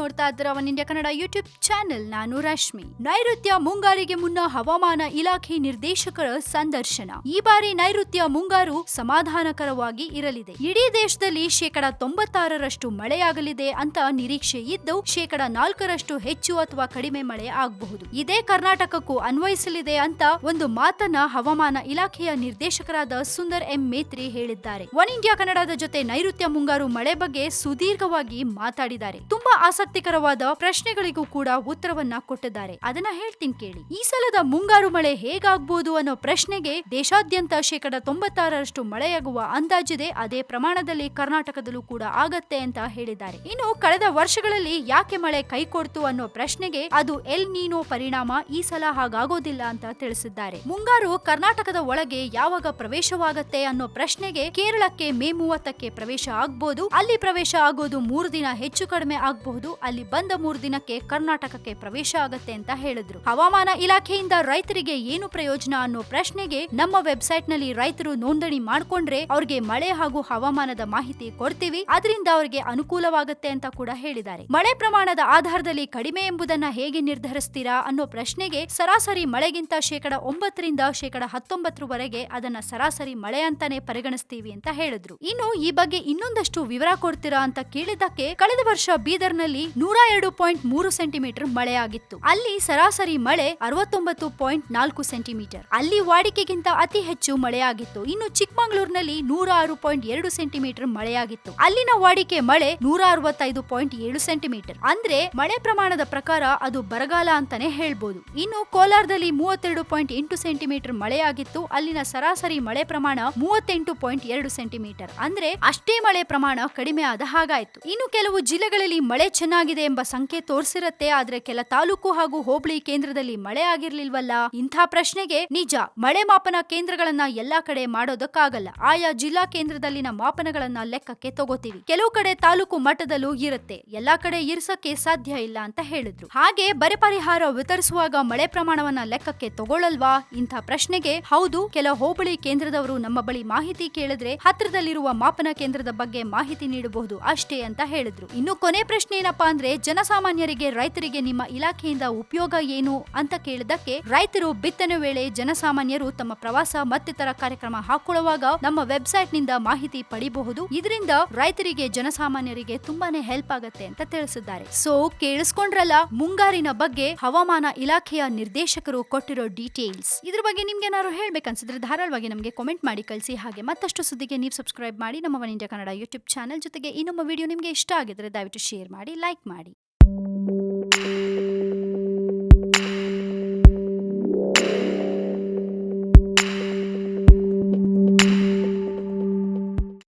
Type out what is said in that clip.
ನೋಡ್ತಾ ಇದ್ರ One India Kannada YouTube channel ನಾನು ರಶ್ಮಿ ನೈಋತ್ಯ ಮುಂಗಾರಿಗೆ ಮುನ್ನ ಹವಾಮಾನ ಇಲಾಖೆ ನಿರ್ದೇಶಕರ ಸಂದರ್ಶನ. ಈ ಬಾರಿ ನೈಋತ್ಯ ಮುಂಗಾರು ಸಮಾಧಾನಕರವಾಗಿ ಇರಲಿದೆ. ಇಡೀ ದೇಶದಲ್ಲಿ ಶೇಕಡ ತೊಂಬತ್ತಾರರಷ್ಟು ಮಳೆಯಾಗಲಿದೆ ಅಂತ ನಿರೀಕ್ಷೆ ಇದ್ದು, ಶೇಕಡ ನಾಲ್ಕರಷ್ಟು ಹೆಚ್ಚು ಅಥವಾ ಕಡಿಮೆ ಮಳೆ ಆಗಬಹುದು. ಇದೇ ಕರ್ನಾಟಕಕ್ಕೂ ಅನ್ವಯಿಸಲಿದೆ ಅಂತ ಒಂದು ಮಾತನ್ನ ಹವಾಮಾನ ಇಲಾಖೆಯ ನಿರ್ದೇಶಕರಾದ ಸುಂದರ್ ಎಂ ಮೇತ್ರಿ ಹೇಳಿದ್ದಾರೆ. ಒನ್ ಇಂಡಿಯಾ ಕನ್ನಡದ ಜೊತೆ ನೈಋತ್ಯ ಮುಂಗಾರು ಮಳೆ ಬಗ್ಗೆ ಸುದೀರ್ಘವಾಗಿ ಮಾತಾಡಿದ್ದಾರೆ. ತುಂಬಾ ಆಸಕ್ತಿಕರವಾದ ಪ್ರಶ್ನೆಗಳಿಗೂ ಕೂಡ ಉತ್ತರವನ್ನ ಕೊಟ್ಟಿದ್ದಾರೆ. ಅದನ್ನ ಹೇಳ್ತೀನಿ ಕೇಳಿ. ಈ ಸಲದ ಮುಂಗಾರು ಮಳೆ ಹೇಗಾಗ್ಬೋದು ಅನ್ನೋ ಪ್ರಶ್ನೆಗೆ ದೇಶಾದ್ಯಂತ ಶೇಕಡ ತೊಂಬತ್ತಾರರಷ್ಟು ಮಳೆಯಾಗುವ ಅಂದಾಜಿದೆ. ಅದೇ ಪ್ರಮಾಣದಲ್ಲಿ ಕರ್ನಾಟಕದಲ್ಲೂ ಕೂಡ ಆಗತ್ತೆ ಅಂತ ಹೇಳಿದ್ದಾರೆ. ಇನ್ನು ಕಳೆದ ವರ್ಷಗಳಲ್ಲಿ ಯಾಕೆ ಮಳೆ ಕೈಕೊಡ್ತು ಅನ್ನೋ ಪ್ರಶ್ನೆಗೆ ಅದು ಎಲ್ ನೀನೋ ಪರಿಣಾಮ ಈ ಸಲ ಹಾಗಾಗೋದಿಲ್ಲ ಅಂತ ತಿಳಿಸಿದ್ದಾರೆ. ಮುಂಗಾರು ಕರ್ನಾಟಕದ ಒಳಗೆ ಯಾವಾಗ ಪ್ರವೇಶವಾಗತ್ತೆ ಅನ್ನೋ ಪ್ರಶ್ನೆಗೆ ಕೇರಳಕ್ಕೆ ಮೇ ಮೂವತ್ತಕ್ಕೆ ಪ್ರವೇಶ ಆಗ್ಬೋದು. ಅಲ್ಲಿ ಪ್ರವೇಶ ಆಗೋದು ಮೂರು ದಿನ ಹೆಚ್ಚು ಕಡಿಮೆ ಆಗಬಹುದು. ಅಲ್ಲಿ ಬಂದ ಮೂರು ದಿನಕ್ಕೆ ಕರ್ನಾಟಕಕ್ಕೆ ಪ್ರವೇಶ ಆಗತ್ತೆ ಅಂತ ಹೇಳಿದ್ರು. ಹವಾಮಾನ ಇಲಾಖೆಯಿಂದ ರೈತರಿಗೆ ಏನು ಪ್ರಯೋಜನ ಅನ್ನೋ ಪ್ರಶ್ನೆಗೆ ನಮ್ಮ ವೆಬ್ಸೈಟ್ನಲ್ಲಿ ರೈತರು ನೋಂದಣಿ ಮಾಡ್ಕೊಂಡ್ರೆ ಅವ್ರಿಗೆ ಮಳೆ ಹಾಗೂ ಹವಾಮಾನದ ಮಾಹಿತಿ ಕೊಡ್ತೀವಿ, ಅದರಿಂದ ಅವರಿಗೆ ಅನುಕೂಲವಾಗುತ್ತೆ ಅಂತ ಕೂಡ ಹೇಳಿದ್ದಾರೆ. ಮಳೆ ಪ್ರಮಾಣದ ಆಧಾರದಲ್ಲಿ ಕಡಿಮೆ ಎಂಬುದನ್ನ ಹೇಗೆ ನಿರ್ಧರಿಸ್ತೀರಾ ಅನ್ನೋ ಪ್ರಶ್ನೆಗೆ ಸರಾಸರಿ ಮಳೆಗಿಂತ ಶೇಕಡ ಒಂಬತ್ತರಿಂದ ಶೇಕಡ ಹತ್ತೊಂಬತ್ತರವರೆಗೆ ಅದನ್ನ ಸರಾಸರಿ ಮಳೆ ಅಂತಾನೆ ಪರಿಗಣಿಸ್ತೀವಿ ಅಂತ ಹೇಳಿದ್ರು. ಇನ್ನು ಈ ಬಗ್ಗೆ ಇನ್ನೊಂದಷ್ಟು ವಿವರ ಕೊಡ್ತೀರಾ ಅಂತ ಕೇಳಿದ್ದಕ್ಕೆ ಕಳೆದ ವರ್ಷ ಬೀದರ್ನಲ್ಲಿ ನೂರ ಎರಡು ಪಾಯಿಂಟ್ ಮೂರು ಸೆಂಟಿಮೀಟರ್ ಮಳೆಯಾಗಿತ್ತು. ಅಲ್ಲಿ ಸರಾಸರಿ ಮಳೆ ಅರವತ್ತೊಂಬತ್ತು ಪಾಯಿಂಟ್ ನಾಲ್ಕು ಸೆಂಟಿಮೀಟರ್. ಅಲ್ಲಿ ವಾಡಿಕೆಗಿಂತ ಅತಿ ಹೆಚ್ಚು ಮಳೆಯಾಗಿತ್ತು. ಇನ್ನು ಚಿಕ್ಕಮಗಳೂರಿನಲ್ಲಿ ನೂರ ಆರು ಪಾಯಿಂಟ್ ಎರಡು ಸೆಂಟಿಮೀಟರ್ ಮಳೆಯಾಗಿತ್ತು. ಅಲ್ಲಿನ ವಾಡಿಕೆ ಮಳೆ ನೂರ ಅರವತ್ತೈದು ಪಾಯಿಂಟ್ ಏಳು ಸೆಂಟಿಮೀಟರ್. ಅಂದ್ರೆ ಮಳೆ ಪ್ರಮಾಣದ ಪ್ರಕಾರ ಅದು ಬರಗಾಲ ಅಂತಾನೆ ಹೇಳ್ಬೋದು. ಇನ್ನು ಕೋಲಾರದಲ್ಲಿ ಮೂವತ್ತೆರಡು ಪಾಯಿಂಟ್ ಎಂಟು ಸೆಂಟಿಮೀಟರ್ ಮಳೆಯಾಗಿತ್ತು. ಅಲ್ಲಿನ ಸರಾಸರಿ ಮಳೆ ಪ್ರಮಾಣ ಮೂವತ್ತೆಂಟು ಪಾಯಿಂಟ್ ಎರಡು ಸೆಂಟಿಮೀಟರ್. ಅಂದ್ರೆ ಅಷ್ಟೇ ಮಳೆ ಪ್ರಮಾಣ ಕಡಿಮೆ ಆದ ಹಾಗಾಯ್ತು. ಇನ್ನು ಕೆಲವು ಜಿಲ್ಲೆಗಳಲ್ಲಿ ಮಳೆ ಚೆನ್ನಾಗಿದೆ ಎಂಬ ಸಂಖ್ಯೆ ತೋರಿಸಿರತ್ತೆ, ಆದ್ರೆ ಕೆಲ ತಾಲೂಕು ಹಾಗೂ ಹೋಬಳಿ ಕೇಂದ್ರದಲ್ಲಿ ಮಳೆ ಆಗಿರ್ಲಿಲ್ವಲ್ಲ? ಇಂಥ ಪ್ರಶ್ನೆಗೆ ನಿಜ, ಮಳೆ ಮಾಪನ ಕೇಂದ್ರಗಳನ್ನ ಎಲ್ಲಾ ಕಡೆ ಮಾಡೋದಕ್ಕಾಗಲ್ಲ. ಆಯಾ ಜಿಲ್ಲಾ ಕೇಂದ್ರದಲ್ಲಿನ ಮಾಪನಗಳನ್ನ ಲೆಕ್ಕಕ್ಕೆ ತಗೋತೀವಿ. ಕೆಲವು ಕಡೆ ತಾಲೂಕು ಮಟ್ಟದಲ್ಲೂ ಇರುತ್ತೆ, ಎಲ್ಲಾ ಕಡೆ ಇರ್ಸಕ್ಕೆ ಸಾಧ್ಯ ಇಲ್ಲ ಅಂತ ಹೇಳಿದ್ರು. ಹಾಗೆ ಬರೆ ಪರಿಹಾರ ವಿತರಿಸುವಾಗ ಮಳೆ ಪ್ರಮಾಣವನ್ನ ಲೆಕ್ಕಕ್ಕೆ ತಗೊಳ್ಳಲ್ವಾ ಇಂಥ ಪ್ರಶ್ನೆಗೆ ಹೌದು, ಕೆಲ ಹೋಬಳಿ ಕೇಂದ್ರದವರು ನಮ್ಮ ಬಳಿ ಮಾಹಿತಿ ಕೇಳಿದ್ರೆ ಹತ್ತಿರದಲ್ಲಿರುವ ಮಾಪನ ಕೇಂದ್ರದ ಬಗ್ಗೆ ಮಾಹಿತಿ ನೀಡಬಹುದು ಅಷ್ಟೇ ಅಂತ ಹೇಳಿದ್ರು. ಇನ್ನು ಕೊನೆ ಪ್ರಶ್ನೆ ಏನಪ್ಪಾ ಅಂದ್ರೆ ಜನಸಾಮಾನ್ಯರಿಗೆ ರೈತರಿಗೆ ನಿಮ್ಮ ಇಲಾಖೆಯಿಂದ ಉಪಯೋಗ ಏನು ಅಂತ ಕೇಳಿದಕ್ಕೆ ರೈತರು ಬಿತ್ತನೆ ವೇಳೆ ಜನಸಾಮಾನ್ಯರು ತಮ್ಮ ಪ್ರವಾಸ ಮತ್ತಿತರ ಕಾರ್ಯಕ್ರಮ ಹಾಕೊಳ್ಳುವಾಗ ನಮ್ಮ ವೆಬ್ಸೈಟ್ನಿಂದ ಮಾಹಿತಿ ಪಡಿಬಹುದು. ಇದರಿಂದ ರೈತರಿಗೆ ಜನಸಾಮಾನ್ಯರಿಗೆ ತುಂಬಾನೇ ಹೆಲ್ಪ್ ಆಗುತ್ತೆ ಅಂತ ತಿಳಿಸಿದ್ದಾರೆ. ಸೊ ಕೇಳಿಸ್ಕೊಂಡ್ರಲ್ಲ, ಮುಂಗಾರಿನ ಬಗ್ಗೆ ಹವಾಮಾನ ಇಲಾಖೆಯ ನಿರ್ದೇಶಕರು ಕೊಟ್ಟಿರೋ ಡೀಟೇಲ್ಸ್. ಇದ್ರ ಬಗ್ಗೆ ನಿಮ್ಗೆ ಏನಾದ್ರು ಹೇಳ್ಬೇಕನ್ಸಿದ್ರೆ ಧಾರಾಳವಾಗಿ ನಮಗೆ ಕಾಮೆಂಟ್ ಮಾಡಿ ಕಳಿಸಿ. ಹಾಗೆ ಮತ್ತಷ್ಟು ಸುದ್ದಿಗೆ ನೀವು ಸಬ್ಸ್ಕ್ರೈಬ್ ಮಾಡಿ ನಮ್ಮ one India Kannada YouTube channel ಜೊತೆಗೆ ಈ ನಮ್ಮ ವಿಡಿಯೋ ನಿಮಗೆ ಇಷ್ಟ ಆಗಿದ್ರೆ ದಯವಿಟ್ಟು ಶೇರ್ ಮಾಡಿ ಲೈಕ್ ಮಾಡಿ.